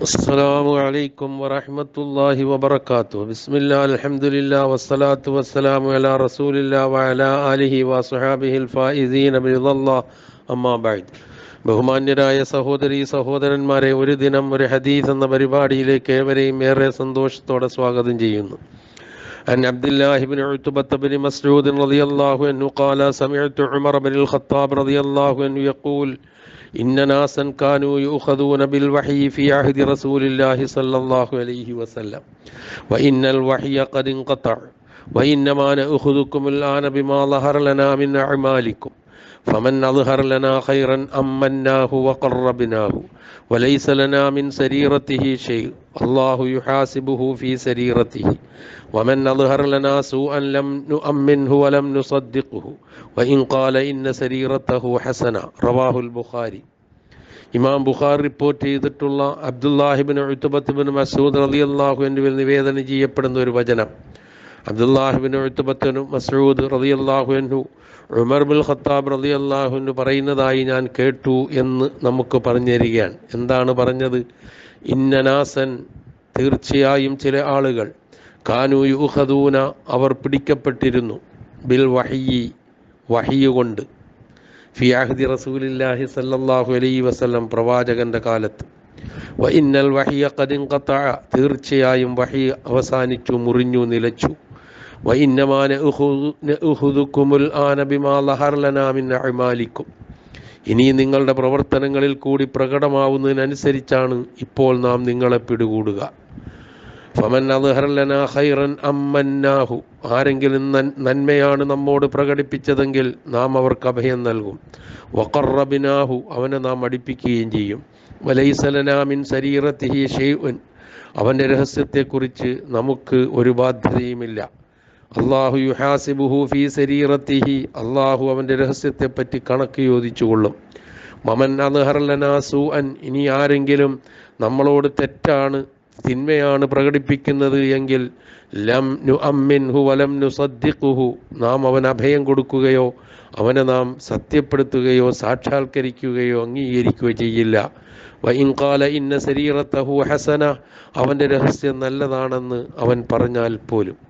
السلام عليكم ورحمة الله وبركاته بسم الله الحمد لله والصلاة والسلام على رسول الله وعلى آله وصحابه الفائزين برضا الله أما بعد ബഹുമാന്യരായ സഹോദരി സഹോദരന്മാരെ ഒരു ദിനം ഒരു ഹദീസ് എന്ന പരിപാടിയിലേക്ക് ഏവരെയും ഏറെ സന്തോഷത്തോടെ സ്വാഗതം ചെയ്യുന്നു عن عبد الله بن عتبة بن مسعود رضي الله عنه قال سمعت عمر بن الخطاب رضي الله عنه يقول إن ناسا كانوا يؤخذون بالوحي في عهد رسول الله صلى الله عليه وسلم وإن الوحي قد انقطع وإنما نأخذكم الآن بما ظهر لنا من أعمالكم فمن أظهر لنا خيرا أمناه وقربناه وليس لنا من سريرته شيء الله يحاسبه في سريرته ومن أظهر لنا سوءا لم نؤمنه ولم نصدقه وإن قال إن سريرته حسنة رواه البخاري ഇമാം ബുഖാർ റിപ്പോർട്ട് ചെയ്തിട്ടുള്ള അബ്ദുല്ലാഹിബിൻ ഉത്തുബത്തുബിൻ മസൂദ് റലി അള്ളാഹു എന്നിവൽ നിവേദനം ചെയ്യപ്പെടുന്ന ഒരു വചനം അബ്ദുല്ലാഹിബിൻ ഉത്തുബത്തിനു മസൂദ് റതി അള്ളാഹു എന്നു ഉമർ ബുൽ ഖത്താബ് റതി അള്ളാഹുനു പറയുന്നതായി ഞാൻ കേട്ടു എന്ന് നമുക്ക് പറഞ്ഞു തരികയാണ് എന്താണ് പറഞ്ഞത്? ഇന്നനാസൻ തീർച്ചയായും ചില ആളുകൾ കാനു യുഹദൂന അവർ പിടിക്കപ്പെട്ടിരുന്നു ബിൽ വഹിയി വഹിയുകൊണ്ട് കൊണ്ട്. ഫി അഹദി റസൂലില്ലാഹി സല്ലല്ലാഹു അലൈഹി വസല്ലം പ്രവാചകന്റെ കാലത്ത്. വ ഇന്നൽ വഹിയ തീർച്ചയായും വഹി അവസാനിച്ചു മുറിഞ്ഞു നിലച്ചു. വ ഇന്നമാന ഉഹുദുക്കുമുൽ ആന ബിമാ ലഹർ ലനാ മിൻ ഇനി നിങ്ങളുടെ പ്രവർത്തനങ്ങളിൽ കൂടി പ്രകടമാവുന്നതിനനുസരിച്ചാണ് ഇപ്പോൾ നാം നിങ്ങളെ പിടികൂടുക. ഫമൻ ഖൈറൻ അമ്മന്നാഹു ആരെങ്കിലും നന്മയാണ് നമ്മോട് പ്രകടിപ്പിച്ചതെങ്കിൽ നാം അവർക്ക് അഭയം നൽകും. വഖറബിനാഹു. അവനെ നാം അടിപ്പിക്കുകയും ചെയ്യും. വലൈസലനാമിൻ ശരീരത്തിഹി ഷെയ്വൻ അവന്റെ രഹസ്യത്തെക്കുറിച്ച് നമുക്ക് ഒരു ബാധ്യതയുമില്ല. അള്ളാഹു യുഹാസിബുഹു ഫി ശരീരത്തിഹി അള്ളാഹു അവന്റെ രഹസ്യത്തെപ്പറ്റി കണക്ക് യോജിച്ചുകൊള്ളും. മമൻ അദ്ഹർലന സൂ അൻ ഇനി ആരെങ്കിലും നമ്മളോട് തെറ്റാണ് തിന്മയാണ് പ്രകടിപ്പിക്കുന്നത് എങ്കിൽ ലം നു അമ്മിൻഹു വലം നു സദ്യക്കുഹു നാം അവൻ അഭയം കൊടുക്കുകയോ അവനെ നാം സത്യപ്പെടുത്തുകയോ സാക്ഷാത്കരിക്കുകയോ അംഗീകരിക്കുകയോ ചെയ്യില്ല. വൈൻകാല ഇന്ന ശരീരത്തഹു ഹസന. അവന്റെ രഹസ്യം നല്ലതാണെന്ന് അവൻ പറഞ്ഞാൽ പോലും.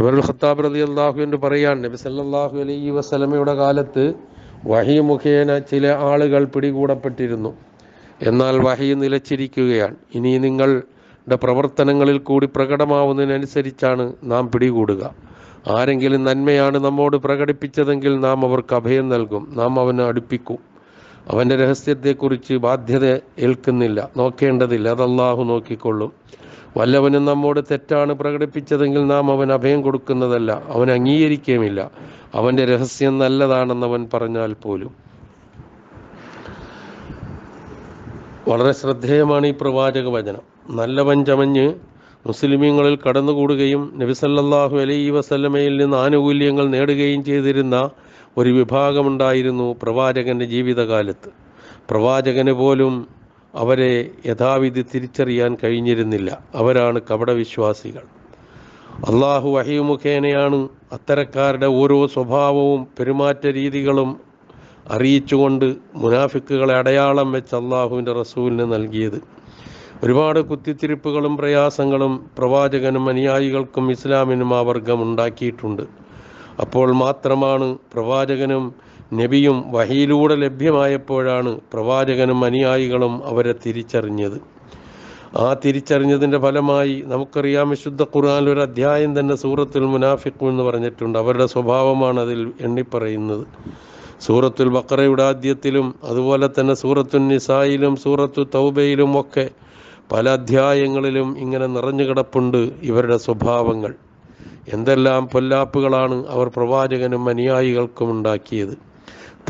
ഉമറുൽ ഖത്താബ് റതി അള്ളാഹു എന്ന് പറയാൻ നബി സല്ലല്ലാഹു അലൈഹി വസലമയുടെ കാലത്ത് വഹി മുഖേന ചില ആളുകൾ പിടികൂടപ്പെട്ടിരുന്നു. എന്നാൽ വഹി നിലച്ചിരിക്കുകയാണ്. ഇനി നിങ്ങളുടെ പ്രവർത്തനങ്ങളിൽ കൂടി പ്രകടമാവുന്നതിനനുസരിച്ചാണ് നാം പിടികൂടുക. ആരെങ്കിലും നന്മയാണ് നമ്മോട് പ്രകടിപ്പിച്ചതെങ്കിൽ നാം അവർക്ക് അഭയം നൽകും. നാം അവനെ അടുപ്പിക്കും. അവന്റെ രഹസ്യത്തെക്കുറിച്ച് ബാധ്യത ഏൽക്കുന്നില്ല. നോക്കേണ്ടതില്ല. അത് അള്ളാഹു നോക്കിക്കൊള്ളും. വല്ലവനും നമ്മോട് തെറ്റാണ് പ്രകടിപ്പിച്ചതെങ്കിൽ നാം അവൻ അഭയം കൊടുക്കുന്നതല്ല അവൻ അംഗീകരിക്കുകയുമില്ല. അവന്റെ രഹസ്യം നല്ലതാണെന്ന് അവൻ പറഞ്ഞാൽ പോലും. വളരെ ശ്രദ്ധേയമാണ് ഈ പ്രവാചക വചനം നല്ലവൻ ചമഞ്ഞ് മുസ്ലിമീങ്ങളിൽ കടന്നുകൂടുകയും നബിസല്ലാഹു അലൈ വസല്ലമയിൽ നിന്ന് ആനുകൂല്യങ്ങൾ നേടുകയും ചെയ്തിരുന്ന ഒരു വിഭാഗമുണ്ടായിരുന്നു പ്രവാചകന്റെ ജീവിതകാലത്ത്. പ്രവാചകന് പോലും അവരെ യഥാവിധി തിരിച്ചറിയാൻ കഴിഞ്ഞിരുന്നില്ല. അവരാണ് കപടവിശ്വാസികൾ. അള്ളാഹു വഹി മുഖേനയാണ് അത്തരക്കാരുടെ ഓരോ സ്വഭാവവും പെരുമാറ്റ രീതികളും അറിയിച്ചുകൊണ്ട് മുനാഫിക്കുകളെ അടയാളം വെച്ച് അള്ളാഹുവിന്റെ റസൂലിന് നൽകിയത്. ഒരുപാട് കുത്തിത്തിരിപ്പുകളും പ്രയാസങ്ങളും പ്രവാചകനും അനുയായികൾക്കും ഇസ്ലാമിനും ആ വർഗം ഉണ്ടാക്കിയിട്ടുണ്ട്. അപ്പോൾ മാത്രമാണ് പ്രവാചകനും നബിയും വഹിയിലൂടെ ലഭ്യമായപ്പോഴാണ് പ്രവാചകനും അനുയായികളും അവരെ തിരിച്ചറിഞ്ഞത്. ആ തിരിച്ചറിഞ്ഞതിന്റെ ഫലമായി നമുക്കറിയാം വിശുദ്ധ ഖുർആൻ ഒരു അധ്യായം തന്നെ സൂറത്തുൽ മുനാഫിഖു എന്ന് പറഞ്ഞിട്ടുണ്ട്. അവരുടെ സ്വഭാവമാണ് അതിൽ എണ്ണിപ്പറയുന്നത്. സൂറത്തുൽ ബക്കറയുടെ ആദ്യത്തിലും അതുപോലെ തന്നെ സൂറത്തുൽ നിസായിലും സൂറത്തു തൗബയിലും ഒക്കെ പല അധ്യായങ്ങളിലും ഇങ്ങനെ നിറഞ്ഞു കിടപ്പുണ്ട് ഇവരുടെ സ്വഭാവങ്ങൾ. എന്തെല്ലാം പൊല്ലാപ്പുകളാണ് അവർ പ്രവാചകനും അനുയായികൾക്കും ഉണ്ടാക്കിയത്.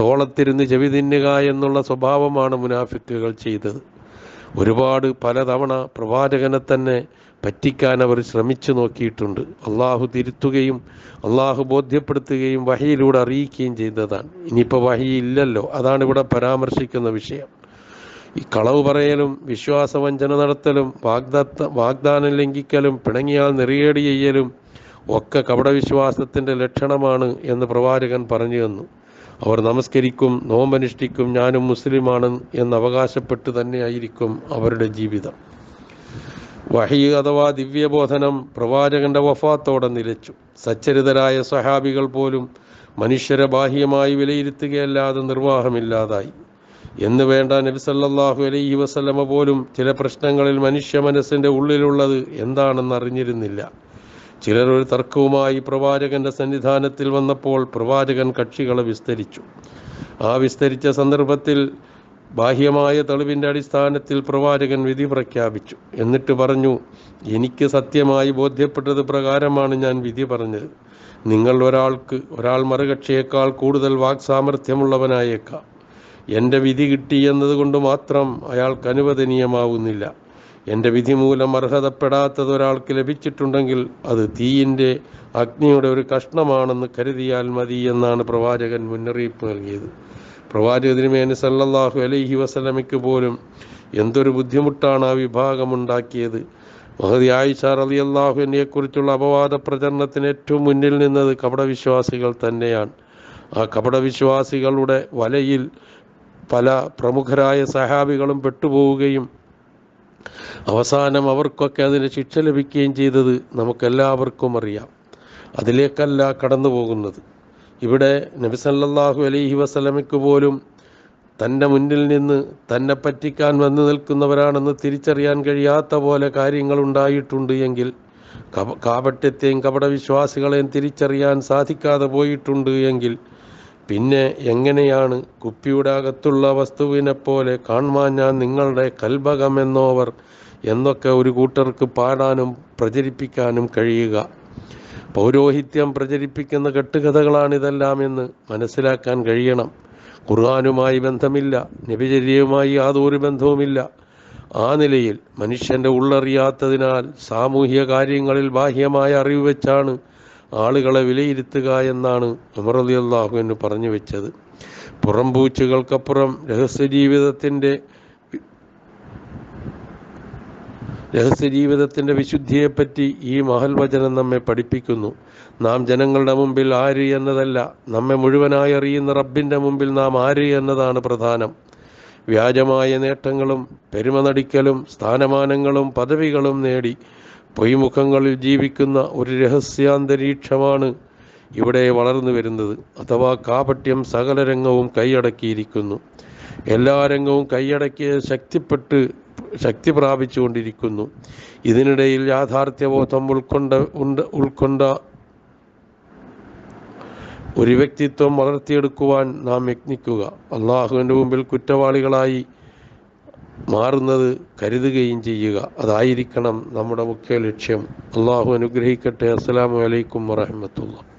തോളത്തിരുന്ന് ചെവി തിന്നുക എന്നുള്ള സ്വഭാവമാണ് മുനാഫിക്കുകൾ ചെയ്തത്. ഒരുപാട് പലതവണ പ്രവാചകനെ തന്നെ പറ്റിക്കാൻ അവർ ശ്രമിച്ചു നോക്കിയിട്ടുണ്ട്. അള്ളാഹു തിരുത്തുകയും അള്ളാഹു ബോധ്യപ്പെടുത്തുകയും വഹിയിലൂടെ അറിയിക്കുകയും ചെയ്തതാണ്. ഇനിയിപ്പോൾ വഹി ഇല്ലല്ലോ. അതാണ് ഇവിടെ പരാമർശിക്കുന്ന വിഷയം. ഈ കളവ് പറയലും വിശ്വാസവഞ്ചന നടത്തലും വാഗ്ദത്ത വാഗ്ദാനം ലംഘിക്കലും പിണങ്ങിയാൽ നെറിയേടി ചെയ്യലും ഒക്കെ കപടവിശ്വാസത്തിന്റെ ലക്ഷണമാണ് എന്ന് പ്രവാചകൻ പറഞ്ഞു തന്നു. അവർ നമസ്കരിക്കും നോമ്പനുഷ്ഠിക്കും ഞാനും മുസ്ലിമാണ് എന്ന് അവകാശപ്പെട്ട് തന്നെയായിരിക്കും അവരുടെ ജീവിതം. വഹി അഥവാ ദിവ്യബോധനം പ്രവാചകന്റെ വഫാത്തോടെ നിലച്ചു. സച്ചരിതരായ സഹാബികൾ പോലും മനുഷ്യരെ ബാഹ്യമായി വിലയിരുത്തുകയല്ലാതെ നിർവാഹമില്ലാതായി. എന്ന് വേണ്ട നബിസല്ലാഹു അലൈഹി വസല്ലമ പോലും ചില പ്രശ്നങ്ങളിൽ മനുഷ്യ മനസ്സിന്റെ ഉള്ളിലുള്ളത് എന്താണെന്ന് അറിഞ്ഞിരുന്നില്ല ചിലർ ഒരു തർക്കവുമായി പ്രവാചകന്റെ സന്നിധാനത്തിൽ വന്നപ്പോൾ പ്രവാചകൻ കക്ഷികളെ വിസ്തരിച്ചു. ആ വിസ്തരിച്ച സന്ദർഭത്തിൽ ബാഹ്യമായ തെളിവിന്റെ അടിസ്ഥാനത്തിൽ പ്രവാചകൻ വിധി പ്രഖ്യാപിച്ചു. എന്നിട്ട് പറഞ്ഞു എനിക്ക് സത്യമായി ബോധ്യപ്പെട്ടത് പ്രകാരമാണ് ഞാൻ വിധി പറഞ്ഞത്. നിങ്ങൾ ഒരാൾക്ക് ഒരാൾ മറുകക്ഷിയേക്കാൾ കൂടുതൽ വാക്സാമർഥ്യമുള്ളവനായേക്കാം. എന്റെ വിധി കിട്ടി എന്നതുകൊണ്ട് മാത്രം അയാൾക്ക് അനുവദനീയമാവുന്നില്ല. എന്റെ വിധി മൂലം അർഹതപ്പെടാത്തത് ഒരാൾക്ക് ലഭിച്ചിട്ടുണ്ടെങ്കിൽ അത് തീയിന്റെ അഗ്നിയുടെ ഒരു കഷ്ണമാണെന്ന് കരുതിയാൽ മതി എന്നാണ് പ്രവാചകൻ മുന്നറിയിപ്പ് നൽകിയത്. പ്രവാചക തിരുമേനി സല്ലല്ലാഹു അലൈഹി വസലമയ്ക്ക് പോലും എന്തൊരു ബുദ്ധിമുട്ടാണ് ആ വിഭാഗമുണ്ടാക്കിയത് മഹതി ആയിഷ അലി അള്ളാഹുവിനെക്കുറിച്ചുള്ള അപവാദ പ്രചരണത്തിന് ഏറ്റവും മുന്നിൽ നിന്നത് കപടവിശ്വാസികൾ തന്നെയാണ്. ആ കപടവിശ്വാസികളുടെ വലയിൽ പല പ്രമുഖരായ സഹാബികളും പെട്ടുപോവുകയും അവസാനം അവർക്കൊക്കെ അതിന് ശിക്ഷ ലഭിക്കുകയും ചെയ്തത് നമുക്കെല്ലാവർക്കും അറിയാം. അതിലേക്കല്ല കടന്നു പോകുന്നത് ഇവിടെ നബിസല്ലാഹു അലൈഹി വസ്ലമയ്ക്ക് പോലും തന്റെ മുന്നിൽ നിന്ന് തന്നെ പറ്റിക്കാൻ വന്നു നിൽക്കുന്നവരാണെന്ന് തിരിച്ചറിയാൻ കഴിയാത്ത പോലെ കാര്യങ്ങൾ ഉണ്ടായിട്ടുണ്ട് എങ്കിൽ കപ കാപട്യത്തെയും കപടവിശ്വാസികളെയും തിരിച്ചറിയാൻ സാധിക്കാതെ പോയിട്ടുണ്ട് എങ്കിൽ പിന്നെ എങ്ങനെയാണ് കുപ്പിയുടെ അകത്തുള്ള വസ്തുവിനെ പോലെ കാണുവാൻ ഞാൻ നിങ്ങളുടെ കൽഭകമെന്നോവർ എന്നൊക്കെ ഒരു കൂട്ടർക്ക് പാടാനും പ്രചരിപ്പിക്കാനും കഴിയുക. പൗരോഹിത്യം പ്രചരിപ്പിക്കുന്ന കെട്ടുകഥകളാണിതെല്ലാം എന്ന് മനസ്സിലാക്കാൻ കഴിയണം. ഖുർആാനുമായി ബന്ധമില്ല നബിചര്യവുമായി യാതൊരു ബന്ധവുമില്ല. ആ നിലയിൽ മനുഷ്യന്റെ ഉള്ളറിയാത്തതിനാൽ സാമൂഹിക കാര്യങ്ങളിൽ ബാഹ്യമായ അറിവ് വെച്ചാണ് ആളുകളെ വിലയിരുത്തുക എന്നാണ് ഉമർ അലി അള്ളാഹുവിന് പറഞ്ഞു വെച്ചത്. പുറംപൂച്ചുകൾക്കപ്പുറം രഹസ്യജീവിതത്തിന്റെ രഹസ്യജീവിതത്തിന്റെ വിശുദ്ധിയെപ്പറ്റി ഈ മഹൽ വചനം നമ്മെ പഠിപ്പിക്കുന്നു. നാം ജനങ്ങളുടെ മുമ്പിൽ ആര് എന്നതല്ല നമ്മെ മുഴുവനായി അറിയുന്ന റബ്ബിന്റെ മുമ്പിൽ നാം ആര് എന്നതാണ് പ്രധാനം. വ്യാജമായ നേട്ടങ്ങളും പെരുമ നടിക്കലും സ്ഥാനമാനങ്ങളും പദവികളും നേടി പൊയ്മുഖങ്ങളിൽ ജീവിക്കുന്ന ഒരു രഹസ്യാന്തരീക്ഷമാണ് ഇവിടെ വളർന്നു വരുന്നത്. അഥവാ കാപട്യം സകല രംഗവും കൈയടക്കിയിരിക്കുന്നു. എല്ലാ രംഗവും കൈയടക്കി ശക്തിപ്പെട്ട് ശക്തി പ്രാപിച്ചുകൊണ്ടിരിക്കുന്നു. ഇതിനിടയിൽ യാഥാർത്ഥ്യബോധം ഉൾക്കൊണ്ട ഉണ്ട് ഉൾക്കൊണ്ട ഒരു വ്യക്തിത്വം വളർത്തിയെടുക്കുവാൻ നാം യത്നിക്കുക. അള്ളാഹുവിന്റെ മുമ്പിൽ കുറ്റവാളികളായി മാറുന്നത് കരുതുകയും ചെയ്യുക. അതായിരിക്കണം നമ്മുടെ മുഖ്യ ലക്ഷ്യം. അള്ളാഹു അനുഗ്രഹിക്കട്ടെ. അസ്സലാമു അലൈക്കും വറഹമത്തുള്ള